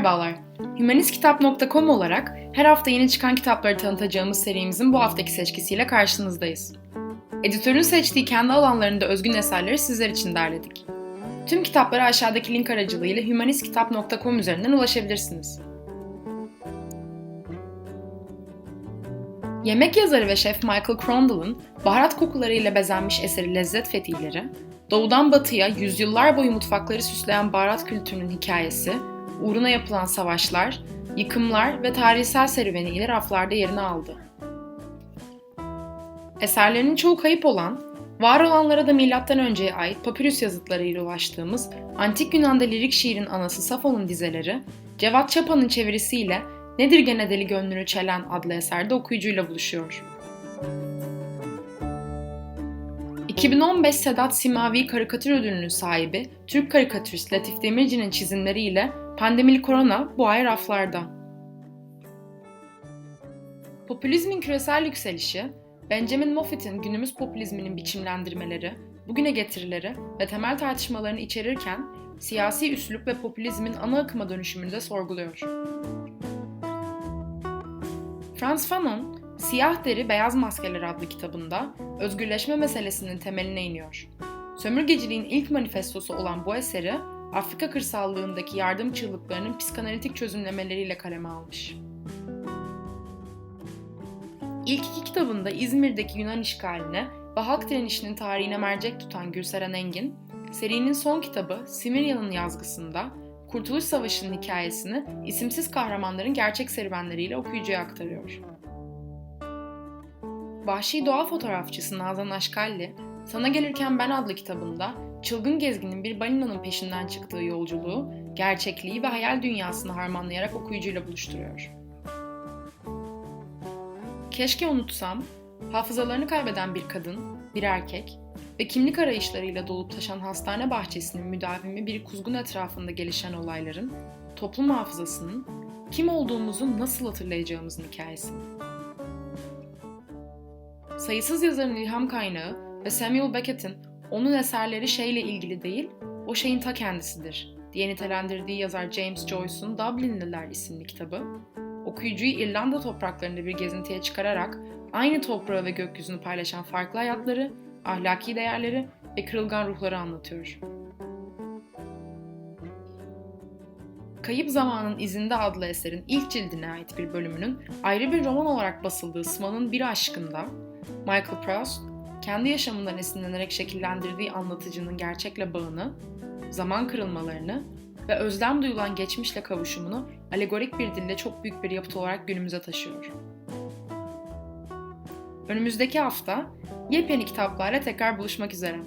Merhabalar. Humanistkitap.com olarak her hafta yeni çıkan kitapları tanıtacağımız serimizin bu haftaki seçkisiyle karşınızdayız. Editörün seçtiği kendi alanlarında özgün eserleri sizler için derledik. Tüm kitaplara aşağıdaki link aracılığıyla humanistkitap.com üzerinden ulaşabilirsiniz. Yemek yazarı ve şef Michael Crondell'ın baharat kokularıyla bezenmiş eseri Lezzet Fetihleri, doğudan batıya yüzyıllar boyu mutfakları süsleyen baharat kültürünün hikayesi, uğruna yapılan savaşlar, yıkımlar ve tarihsel serüveni ile raflarda yerini aldı. Eserlerinin çoğu kayıp olan, var olanlara da önceye ait papirüs yazıtlarıyla ulaştığımız antik Yunan'da lirik şiirin anası Safo'nun dizeleri, Cevat Çapa'nın çevirisiyle Nedir gene deli gönlünü çelen adlı eserde okuyucuyla buluşuyor. 2015 Sedat Simavi Karikatür Ödülü'nün sahibi Türk karikatürist Latif Demirci'nin çizimleriyle Pandemili Korona bu ay raflarda. Popülizmin küresel yükselişi, Benjamin Moffat'ın günümüz popülizminin biçimlendirmeleri, bugüne getirileri ve temel tartışmalarını içerirken siyasi üslup ve popülizmin ana akıma dönüşümünü de sorguluyor. Frans Fanon, Siyah Deri Beyaz Maskeler adlı kitabında özgürleşme meselesinin temeline iniyor. Sömürgeciliğin ilk manifestosu olan bu eseri, Afrika kırsallığındaki yardım çığlıklarının psikanalitik çözümlemeleriyle kaleme almış. İlk iki kitabında İzmir'deki Yunan işgaline ve halk direnişinin tarihine mercek tutan Gülseren Engin, serinin son kitabı Simirya'nın yazgısında Kurtuluş Savaşı'nın hikayesini isimsiz kahramanların gerçek serüvenleriyle okuyucuya aktarıyor. Vahşi doğa fotoğrafçısı Nazan Aşkalli, Sana Gelirken Ben adlı kitabında çılgın gezginin bir balinanın peşinden çıktığı yolculuğu, gerçekliği ve hayal dünyasını harmanlayarak okuyucuyla buluşturuyor. Keşke unutsam, hafızalarını kaybeden bir kadın, bir erkek ve kimlik arayışlarıyla dolup taşan hastane bahçesinin müdavimi bir kuzgun etrafında gelişen olayların, toplum hafızasının, kim olduğumuzu nasıl hatırlayacağımızın hikayesi. Sayısız yazarın ilham kaynağı ve Samuel Beckett'in onun eserleri şeyle ilgili değil, o şeyin ta kendisidir diye nitelendirdiği yazar James Joyce'un Dublinliler isimli kitabı, okuyucuyu İrlanda topraklarında bir gezintiye çıkararak aynı toprağı ve gökyüzünü paylaşan farklı hayatları, ahlaki değerleri ve kırılgan ruhları anlatıyor. Kayıp Zamanın İzinde adlı eserin ilk cildine ait bir bölümünün ayrı bir roman olarak basıldığı Sman'ın Bir Aşkında, Michael Proust, kendi yaşamından esinlenerek şekillendirdiği anlatıcının gerçekle bağını, zaman kırılmalarını ve özlem duyulan geçmişle kavuşumunu alegorik bir dille çok büyük bir yapıt olarak günümüze taşıyor. Önümüzdeki hafta yepyeni kitaplarla tekrar buluşmak üzere.